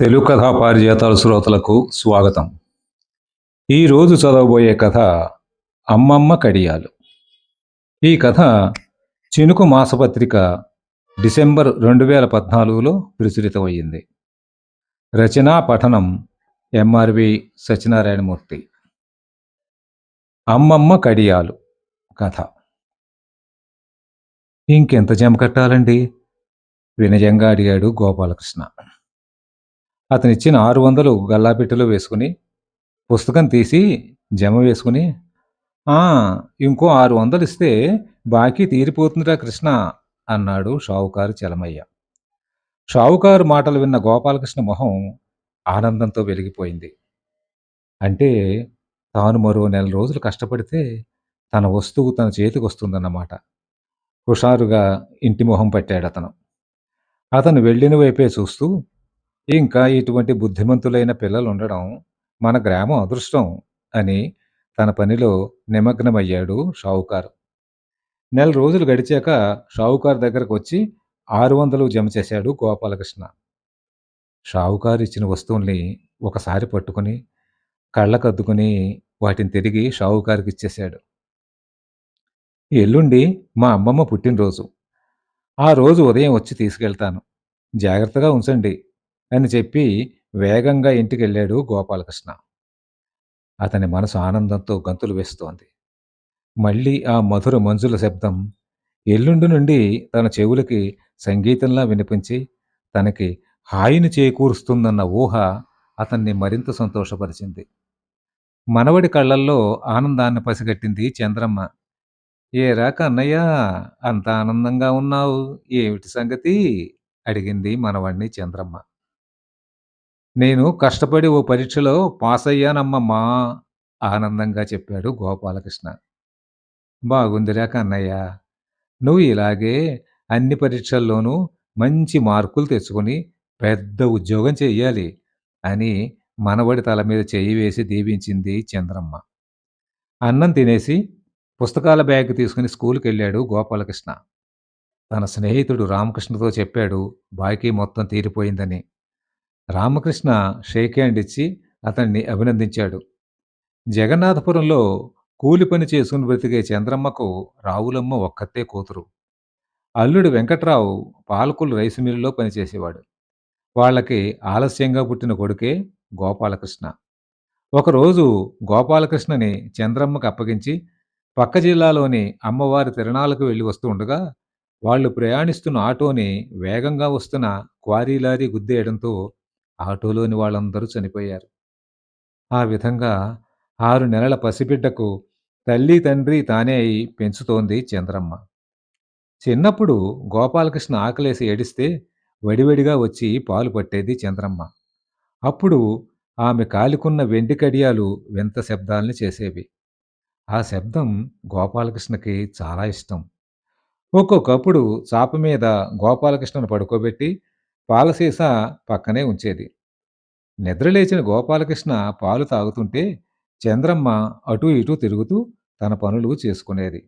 తెలుగు కథా పారిజాతాల శ్రోతలకు స్వాగతం. ఈరోజు చదవబోయే కథ అమ్మమ్మ కడియాలు. ఈ కథ చినుకు మాసపత్రిక డిసెంబర్ రెండు వేల పద్నాలుగులో ప్రచురితమయ్యింది. రచనా పఠనం ఎంఆర్వి సత్యనారాయణమూర్తి. అమ్మమ్మ కడియాలు కథ. ఇంకెంత జమ కట్టాలండి? వినయంగా అడిగాడు గోపాలకృష్ణ. అతనిచ్చిన ఆరు వందలు గల్లాపెట్టెలో వేసుకుని పుస్తకం తీసి జమ వేసుకుని ఇంకో ఆరు వందలు ఇస్తే బాకీ తీరిపోతుందిరా కృష్ణ అన్నాడు షావుకారు చలమయ్య. షావుకారు మాటలు విన్న గోపాలకృష్ణ మొహం ఆనందంతో వెలిగిపోయింది. అంటే తాను మరో నెల రోజులు కష్టపడితే తన వస్తువు తన చేతికి వస్తుందన్నమాట హుషారుగా ఇంటి మొహం పట్టాడు అతను అతను వెళ్ళిన వైపే చూస్తూ ఇంకా ఇటువంటి బుద్ధిమంతులైన పిల్లలు ఉండడం మన గ్రామం అదృష్టం అని తన పనిలో నిమగ్నమయ్యాడు షావుకారు. నెల రోజులు గడిచాక షావుకారు దగ్గరకు వచ్చి ఆరు వందలు జమ చేశాడు గోపాలకృష్ణ. షావుకారు ఇచ్చిన వస్తువుల్ని ఒకసారి పట్టుకుని కళ్ళకద్దుకుని వాటిని తిరిగి షావుకారికి ఇచ్చేశాడు. ఎల్లుండి మా అమ్మమ్మ పుట్టినరోజు. ఆ రోజు ఉదయం వచ్చి తీసుకెళ్తాను. జాగ్రత్తగా ఉంచండి. అని చెప్పి వేగంగా ఇంటికి వెళ్ళాడు గోపాలకృష్ణ. అతని మనసు ఆనందంతో గంతులు వేస్తోంది. మళ్ళీ ఆ మధుర మంజుల శబ్దం ఎల్లుండి నుండి తన చెవులకి సంగీతంలా వినిపించి తనకి హాయిని చేకూరుస్తుందన్న ఊహ అతన్ని మరింత సంతోషపరిచింది. మనవడి కళ్ళల్లో ఆనందాన్ని పసిగట్టింది చంద్రమ్మ. ఏరా కన్నయ్య అంత ఆనందంగా ఉన్నావు ఏమిటి సంగతి? అడిగింది మనవణ్ణి చంద్రమ్మ. నేను కష్టపడి ఓ పరీక్షలో పాస్ అయ్యానమ్మమ్మా ఆనందంగా చెప్పాడు గోపాలకృష్ణ. బాగుందిరా కన్నయ్య. నువ్వు ఇలాగే అన్ని పరీక్షల్లోనూ మంచి మార్కులు తెచ్చుకొని పెద్ద ఉద్యోగం చెయ్యాలి అని మనవడి తల మీద చెయ్యి వేసి దీవించింది చంద్రమ్మ. అన్నం తినేసి పుస్తకాల బ్యాగ్ తీసుకుని స్కూల్కి వెళ్ళాడు గోపాలకృష్ణ. తన స్నేహితుడు రామకృష్ణతో చెప్పాడు బాకీ మొత్తం తీరిపోయిందని. రామకృష్ణ షేక్ హ్యాండ్ ఇచ్చి అతన్ని అభినందించాడు. జగన్నాథపురంలో కూలి పని చేసుకుని బ్రతికే చంద్రమ్మకు రావులమ్మ ఒక్కతే కూతురు. అల్లుడు వెంకట్రావు పాలకులు రైసు మిల్లులో పనిచేసేవాడు వాళ్ళకి ఆలస్యంగా పుట్టిన కొడుకే గోపాలకృష్ణ. ఒకరోజు గోపాలకృష్ణని చంద్రమ్మకు అప్పగించి పక్క జిల్లాలోని అమ్మవారి తిరణాలకు వెళ్ళి వస్తూ ఉండగా వాళ్ళు ప్రయాణిస్తున్న ఆటోని వేగంగా వస్తున్న క్వారీ లారీ గుద్దేయడంతో ఆటోలోని వాళ్ళందరూ చనిపోయారు. ఆ విధంగా ఆరు నెలల పసిబిడ్డకు తల్లి తండ్రి తానే అయి పెంచుతోంది చంద్రమ్మ. చిన్నప్పుడు గోపాలకృష్ణ ఆకలేసి ఏడిస్తే వడివడిగా వచ్చి పాలు పట్టేది చంద్రమ్మ. అప్పుడు ఆమె కాలికున్న వెండి కడియాలు వింత శబ్దాల్ని చేసేవి. ఆ శబ్దం గోపాలకృష్ణకి చాలా ఇష్టం. ఒక్కొక్కప్పుడు చాప మీద గోపాలకృష్ణను పడుకోబెట్టి పాలసీస పక్కనే ఉంచేది. నిద్రలేచిన గోపాలకృష్ణ పాలు తాగుతుంటే చంద్రమ్మ అటూ ఇటూ తిరుగుతూ తన పనులు చేసుకునేది.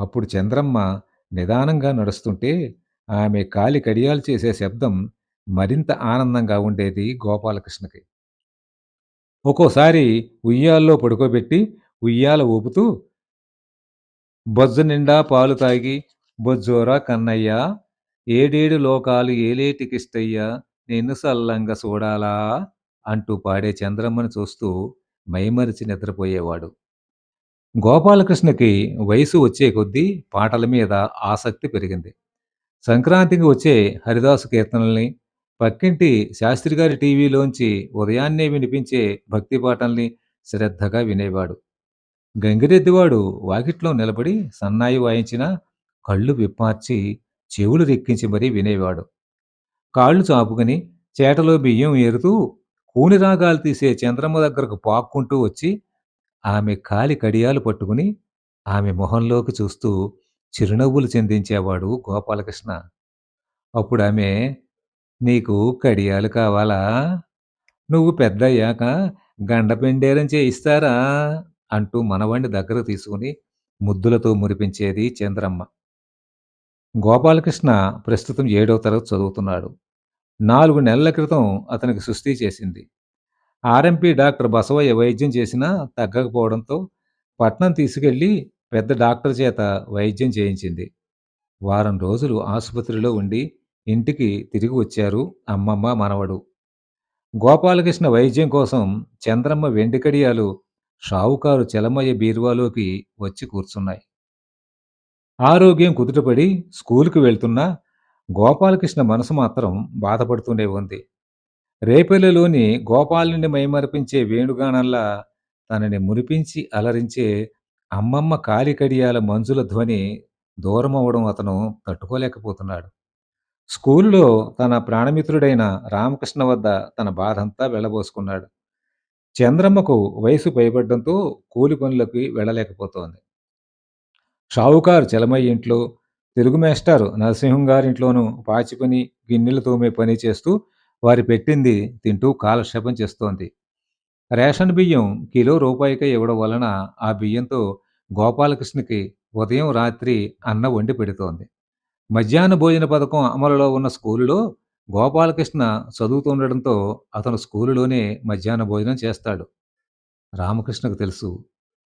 అప్పుడు చంద్రమ్మ నిదానంగా నడుస్తుంటే ఆమె కాలి కడియాలు చేసే శబ్దం మరింత ఆనందంగా ఉండేది గోపాలకృష్ణకి. ఒక్కోసారి ఉయ్యాల్లో పడుకోబెట్టి ఉయ్యాల ఊపుతూ బొజ్జు నిండా పాలు తాగి బొజ్జోరా కన్నయ్య ఏడేడు లోకాలు ఏలేటికిష్టయ్యా నిన్ను సల్లంగా చూడాలా అంటూ పాడే చంద్రమ్మని చూస్తూ మైమరిచి నిద్రపోయేవాడు. గోపాలకృష్ణకి వయసు వచ్చే కొద్దీ పాటల మీద ఆసక్తి పెరిగింది. సంక్రాంతికి వచ్చే హరిదాసు కీర్తనల్ని పక్కింటి శాస్త్రి గారి టీవీలోంచి ఉదయాన్నే వినిపించే భక్తి పాటల్ని శ్రద్ధగా వినేవాడు. గంగిరెద్దివాడు వాకిట్లో నిలబడి సన్నాయి వాయించిన కళ్ళు విప్పార్చి చెవులు రెక్కించి మరీ వినేవాడు. కాళ్ళు చాపుకుని చేటలో బియ్యం ఏరుతూ కూని రాగాలు తీసే చంద్రమ్మ దగ్గరకు పాక్కుంటూ వచ్చి ఆమె కాలి కడియాలు పట్టుకుని ఆమె మొహంలోకి చూస్తూ చిరునవ్వులు చెందించేవాడు గోపాలకృష్ణ. అప్పుడు ఆమె నీకు కడియాలు కావాలా? నువ్వు పెద్దయ్యాక గండపెండేరం చేయిస్తారా? అంటూ మనవాణ్ణి దగ్గర తీసుకుని ముద్దులతో మురిపించేది చంద్రమ్మ. గోపాలకృష్ణ ప్రస్తుతం ఏడవ తరగతి చదువుతున్నాడు. నాలుగు నెలల క్రితం అతనికి సుస్థి చేసింది. ఆర్ఎంపీ డాక్టర్ బసవయ్య వైద్యం చేసినా తగ్గకపోవడంతో పట్నం తీసుకెళ్ళి పెద్ద డాక్టర్ చేత వైద్యం చేయించింది. వారం రోజులు ఆసుపత్రిలో ఉండి ఇంటికి తిరిగి వచ్చారు అమ్మమ్మ మనవడు. గోపాలకృష్ణ వైద్యం కోసం చంద్రమ్మ వెండి కడియాలు షావుకారు చెలమయ్య బీరువాలోకి వచ్చి కూర్చున్నాయి. ఆరోగ్యం కుదుటపడి స్కూలుకు వెళ్తున్నా గోపాలకృష్ణ మనసు మాత్రం బాధపడుతూనే ఉంది. రేపల్లెలోని గోపాలుని మైమరిపించే వేణుగానంలా తనని మురిపించి అలరించే అమ్మమ్మ కాలికడియాల మంజుల ధ్వని దూరమవ్వడం అతను తట్టుకోలేకపోతున్నాడు. స్కూలులో తన ప్రాణమిత్రుడైన రామకృష్ణ వద్ద తన బాధంతా వెళ్ళబోసుకున్నాడు. చంద్రమ్మకు వయసు పైబడ్డంతో కూలి పనులకి వెళ్ళలేకపోతోంది. షావుకారు చలమయ్య ఇంట్లో తెలుగు మేస్టారు నరసింహం గారింట్లోనూ పాచిపని గిన్నెలు తోమే పని చేస్తూ వారి పెట్టింది తింటూ కాలక్షేపం చేస్తోంది. రేషన్ బియ్యం కిలో రూపాయికే ఇవ్వడం వలన ఆ బియ్యంతో గోపాలకృష్ణకి ఉదయం రాత్రి అన్న వండి పెడుతోంది. మధ్యాహ్న భోజన పథకం అమలులో ఉన్న స్కూలులో గోపాలకృష్ణ చదువుతుండడంతో అతను స్కూలులోనే మధ్యాహ్న భోజనం చేస్తాడు. రామకృష్ణకు తెలుసు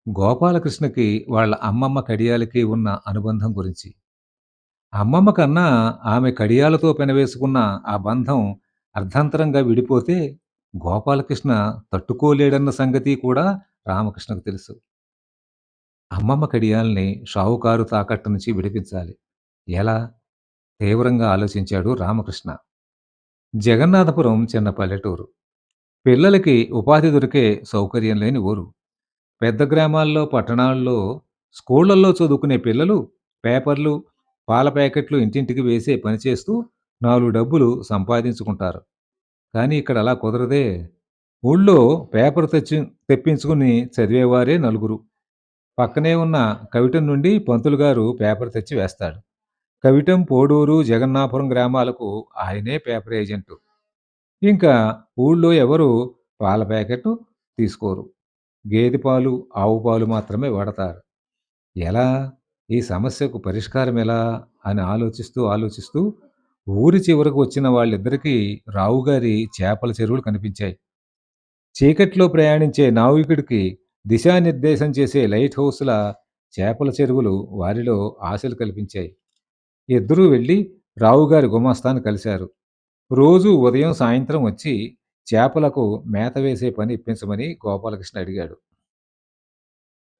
గోపాలకృష్ణకి వాళ్ళ అమ్మమ్మ కడియాలకి ఉన్న అనుబంధం గురించి. అమ్మమ్మ కన్నా ఆమె కడియాలతో పెనవేసుకున్న ఆ బంధం అర్ధాంతరంగా విడిపోతే గోపాలకృష్ణ తట్టుకోలేడన్న సంగతి కూడా రామకృష్ణకు తెలుసు. అమ్మమ్మ కడియాల్ని షావుకారు తాకట్టు నుంచి విడిపించాలి. ఎలా? తీవ్రంగా ఆలోచించాడు రామకృష్ణ. జగన్నాథపురం చిన్న పల్లెటూరు. పిల్లలకి ఉపాధి దొరికే సౌకర్యం లేని ఊరు. పెద్ద గ్రామాల్లో పట్టణాల్లో స్కూళ్ళలో చదువుకునే పిల్లలు పేపర్లు పాల ప్యాకెట్లు ఇంటింటికి వేసే పని చేస్తూ నాలుగు డబ్బులు సంపాదించుకుంటారు. కానీ ఇక్కడ అలా కుదరదే. ఊళ్ళో పేపర్ తెచ్చి తెప్పించుకుని చదివేవారే నలుగురు. పక్కనే ఉన్న కవిటం నుండి పంతులు గారు పేపర్ తెచ్చి వేస్తాడు. కవిటం పోడూరు జగన్నాపురం గ్రామాలకు ఆయనే పేపర్ ఏజెంటు. ఇంకా ఊళ్ళో ఎవరు పాల ప్యాకెట్ తీసుకోరు. గేదె పాలు ఆవు పాలు మాత్రమే వాడతారు. ఎలా? ఈ సమస్యకు పరిష్కారం ఎలా? అని ఆలోచిస్తూ ఆలోచిస్తూ ఊరి చివరకు వచ్చిన వాళ్ళిద్దరికీ రావుగారి చేపల చెరువులు కనిపించాయి. చీకట్లో ప్రయాణించే నావికుడికి దిశానిర్దేశం చేసే లైట్ హౌస్ల చేపల చెరువులు వారిలో ఆశలు కల్పించాయి. ఇద్దరూ వెళ్ళి రావుగారి గుమాస్తాను కలిశారు. రోజు ఉదయం సాయంత్రం వచ్చి చేపలకు మేత వేసే పని ఇప్పించమని గోపాలకృష్ణ అడిగాడు.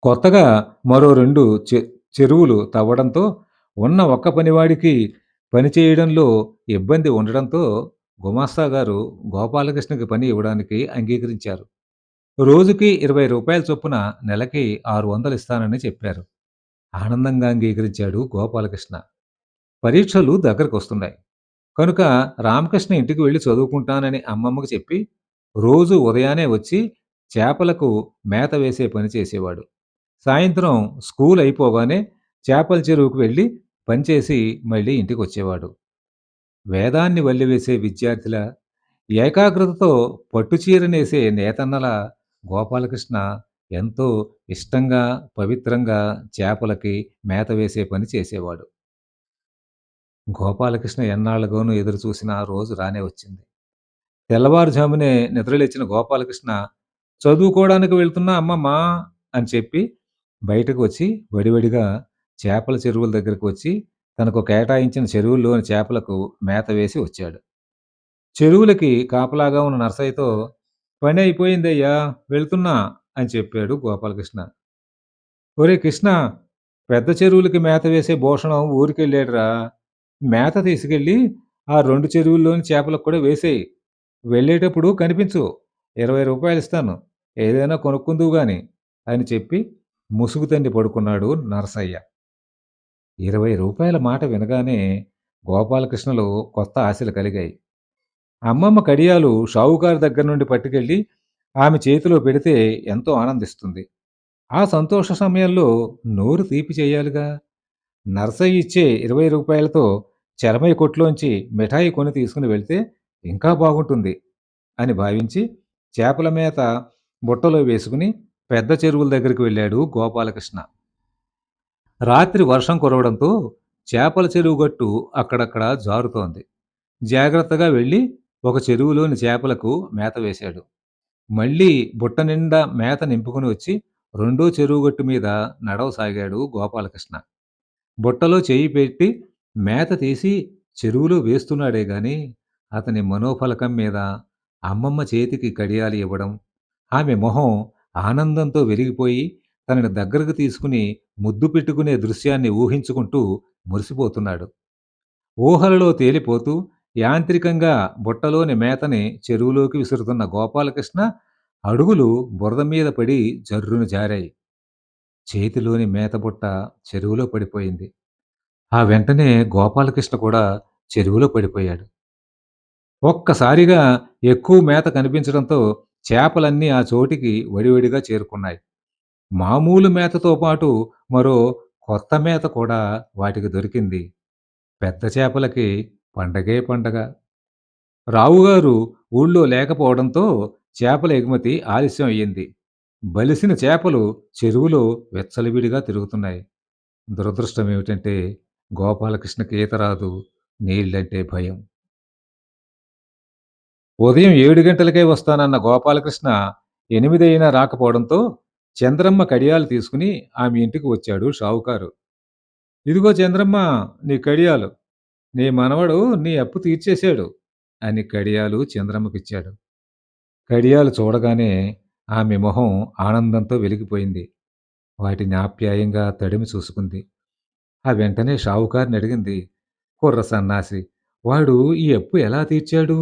కొత్తగా మరో రెండు చె- చెరువులు తవ్వడంతో ఉన్న ఒక్క పనివాడికి పని చేయడంలో ఇబ్బంది ఉండడంతో గుమాస్తా గారు గోపాలకృష్ణకి పని ఇవ్వడానికి అంగీకరించారు. రోజుకి ఇరవై రూపాయల చొప్పున నెలకి ఆరు వందలు ఇస్తానని చెప్పారు. ఆనందంగా అంగీకరించాడు గోపాలకృష్ణ. పరీక్షలు దగ్గరకు వస్తున్నాయి కనుక రామకృష్ణ ఇంటికి వెళ్ళి చదువుకుంటానని అమ్మమ్మకు చెప్పి రోజు ఉదయాన్నే వచ్చి చేపలకు మేత వేసే పని చేసేవాడు. సాయంత్రం స్కూల్ అయిపోగానే చేపల చెరువుకు వెళ్ళి పనిచేసి మళ్ళీ ఇంటికి వచ్చేవాడు. వేదాన్ని వల్లివేసే విద్యార్థుల ఏకాగ్రతతో పట్టుచీరనేసే నేతన్నల గోపాలకృష్ణ ఎంతో ఇష్టంగా పవిత్రంగా చేపలకి మేత వేసే పని చేసేవాడు. గోపాలకృష్ణ ఎన్నాళ్ళలోనూ ఎదురు చూసిన ఆ రోజు రానే వచ్చింది. తెల్లవారుజామునే నిద్రలేచిన గోపాలకృష్ణ చదువుకోవడానికి వెళ్తున్నా అమ్మమ్మ అని చెప్పి బయటకు వచ్చి వడివడిగా చేపల చెరువుల దగ్గరకు వచ్చి తనకు కేటాయించిన చెరువుల్లోని చేపలకు మేత వేసి వచ్చాడు. చెరువులకి కాపలాగా ఉన్న నర్సయ్యతో పని అయిపోయిందయ్యా వెళ్తున్నా అని చెప్పాడు గోపాలకృష్ణ. ఒరే కృష్ణ పెద్ద చెరువులకి మేత వేసే భూషణం ఊరికెళ్ళాడురా మేత తీసుకెళ్ళి ఆ రెండు చెరువుల్లోని చేపలకు కూడా వేసేయి. వెళ్ళేటప్పుడు కనిపించు ఇరవై రూపాయలు ఇస్తాను ఏదైనా కొనుక్కుందువు గాని అని చెప్పి ముసుగు తండి పడుకున్నాడు నరసయ్య. ఇరవై రూపాయల మాట వినగానే గోపాలకృష్ణలో కొత్త ఆశలు కలిగాయి. అమ్మమ్మ కడియాలు షావుకారు దగ్గర నుండి పట్టుకెళ్ళి ఆమె చేతిలో పెడితే ఎంతో ఆనందిస్తుంది. ఆ సంతోష సమయంలో నోరు తీపి చేయాలిగా. నర్సయ్య ఇచ్చే ఇరవై రూపాయలతో చరమయ్య కొట్లోంచి మిఠాయి కొని తీసుకుని వెళ్తే ఇంకా బాగుంటుంది అని భావించి చేపల మేత బుట్టలో వేసుకుని పెద్ద చెరువుల దగ్గరికి వెళ్ళాడు గోపాలకృష్ణ రాత్రి వర్షం కురవడంతో చేపల చెరువు గట్టు అక్కడక్కడ జారుతోంది జాగ్రత్తగా వెళ్ళి ఒక చెరువులోని చేపలకు మేత వేశాడు. మళ్ళీ బుట్ట నిండా మేత నింపుకొని వచ్చి రెండో చెరువు గట్టు మీద నడవసాగాడు గోపాలకృష్ణ. బుట్టలో చేయి పెట్టి మేత తీసి చెరువులో వేస్తున్నాడే గాని అతని మనోఫలకం మీద అమ్మమ్మ చేతికి కడియాలు ఇవ్వడం, ఆమె మొహం ఆనందంతో వెలిగిపోయి తనని దగ్గరకు తీసుకుని ముద్దు పెట్టుకునే దృశ్యాన్ని ఊహించుకుంటూ మురిసిపోతున్నాడు. ఊహలలో తేలిపోతూ యాంత్రికంగా బుట్టలోని మేతని చెరువులోకి విసురుతున్న గోపాలకృష్ణ అడుగులు బురద మీద పడి జర్రును జారాయి. చేతిలోని మేత బుట్ట చెరువులో పడిపోయింది. ఆ వెంటనే గోపాలకృష్ణ కూడా చెరువులో పడిపోయాడు. ఒక్కసారిగా ఎక్కువ మేత కనిపించడంతో చేపలన్నీ ఆ చోటికి వడివడిగా చేరుకున్నాయి. మామూలు మేతతో పాటు మరో కొత్త మేత కూడా వాటికి దొరికింది. పెద్ద చేపలకి పండగే పండగ. రావుగారు ఊళ్ళో లేకపోవడంతో చేపల ఎగుమతి ఆలస్యం అయ్యింది. బలిసిన చేపలు చెరువులో విచ్చలవిడిగా తిరుగుతున్నాయి. దురదృష్టం ఏమిటంటే గోపాలకృష్ణకి ఈత రాదు. నీళ్ళంటే భయం. ఉదయం ఏడు గంటలకే వస్తానన్న గోపాలకృష్ణ ఎనిమిదైనా రాకపోవడంతో చంద్రమ్మ కడియాలు తీసుకుని ఆమె ఇంటికి వచ్చాడు షావుకారు. ఇదిగో చంద్రమ్మ నీ కడియాలు. నీ మనవడు నీ అప్పు తీర్చేశాడు అని కడియాలు చంద్రమ్మకిచ్చాడు. కడియాలు చూడగానే ఆమె మొహం ఆనందంతో వెలిగిపోయింది. వాటిని ఆప్యాయంగా తడిమి చూసుకుంది. ఆ వెంటనే షావుకారిని అడిగింది. కుర్ర సన్నాసి వాడు ఈ అప్పు ఎలా తీర్చాడు?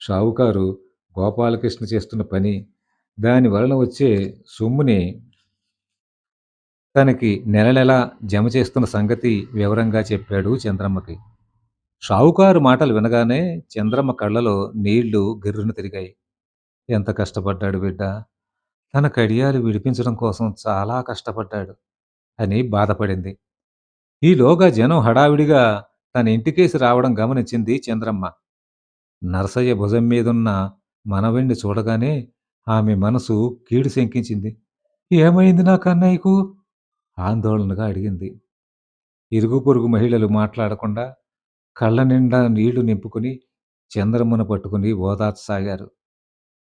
షావుకారు గోపాలకృష్ణ చేస్తున్న పని, దాని వలన వచ్చే సొమ్ముని తనకి నెల నెలా జమ చేస్తున్న సంగతి వివరంగా చెప్పాడు చంద్రమ్మకి. షావుకారు మాటలు వినగానే చంద్రమ్మ కళ్ళలో నీళ్ళు గిర్రున తిరిగాయి. ఎంత కష్టపడ్డాడు బిడ్డ. తన కడియాలు విడిపించడం కోసం చాలా కష్టపడ్డాడు అని బాధపడింది. ఈలోగా జనం హడావిడిగా తన ఇంటికేసి రావడం గమనించింది చంద్రమ్మ. నరసయ్య భుజం మీదున్న మనవణ్ణి చూడగానే ఆమె మనసు కీడు శంకించింది. ఏమైంది నా కన్నయ్యకు? ఆందోళనగా అడిగింది. ఇరుగు పొరుగు మహిళలు మాట్లాడకుండా కళ్ళ నిండా నీళ్ళు నింపుకుని చంద్రమ్మను పట్టుకుని ఓదార్చసాగారు.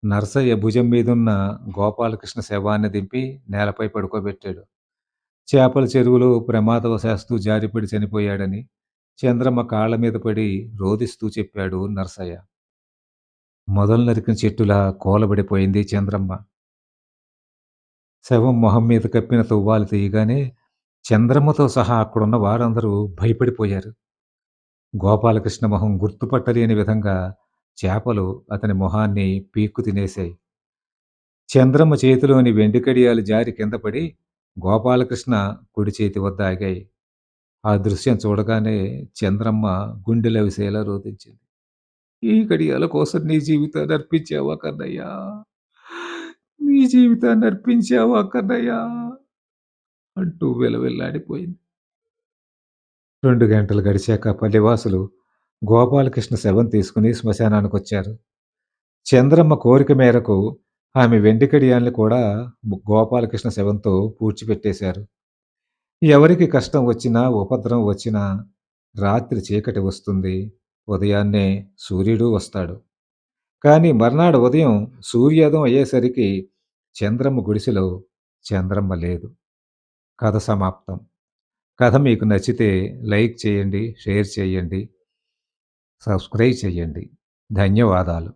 నరసయ్య భుజం మీదున్న గోపాలకృష్ణ శవాన్ని దింపి నేలపై పడుకోబెట్టాడు. చేపల చెరువులో ప్రమాదవశాస్తు జారిపడి చనిపోయాడని చంద్రమ్మ కాళ్ళ మీద పడి రోదిస్తూ చెప్పాడు నరసయ్య. మొదలు నరికిన చెట్టులా కోలబడిపోయింది చంద్రమ్మ. శవం మొహం మీద కప్పిన తువ్వాలు తీయగానే చంద్రమ్మతో సహా అక్కడున్న వారందరూ భయపడిపోయారు. గోపాలకృష్ణ మొహం గుర్తుపట్టలేని విధంగా చేపలు అతని మొహాన్ని పీక్కు తినేశాయి. చంద్రమ్మ చేతిలోని వెండి కడియాలు జారి కిందపడి గోపాలకృష్ణ కుడి చేతి వద్ద ఆగాయి. ఆ దృశ్యం చూడగానే చంద్రమ్మ గుండెలవిసేలా రోధించింది ఈ గడియాల కోసం నీ జీవితాన్ని అర్పించావా కన్నయ్యా? నీ జీవితాన్ని అర్పించావా కన్నయ్యా? అంటూ వెలవెల్లాడిపోయింది రెండు గంటలు గడిచాక పల్లెవాసులు గోపాలకృష్ణ శవం తీసుకుని శ్మశానానికి వచ్చారు చంద్రమ్మ కోరిక మేరకు ఆమె వెండికడియాల్ని కూడా గోపాలకృష్ణ శవంతో పూడ్చిపెట్టేశారు. ఎవరికి కష్టం వచ్చినా, ఉపద్రవం వచ్చినా రాత్రి చీకటి వస్తుంది. ఉదయాన్నే సూర్యుడు వస్తాడు. కానీ మర్నాడు ఉదయం సూర్యోదయం అయ్యేసరికి చంద్రమ్మ గుడిసెలో చంద్రమ్మ లేదు. కథ సమాప్తం. కథ మీకు నచ్చితే లైక్ చేయండి, షేర్ చేయండి, సబ్స్క్రైబ్ చేయండి. ధన్యవాదాలు.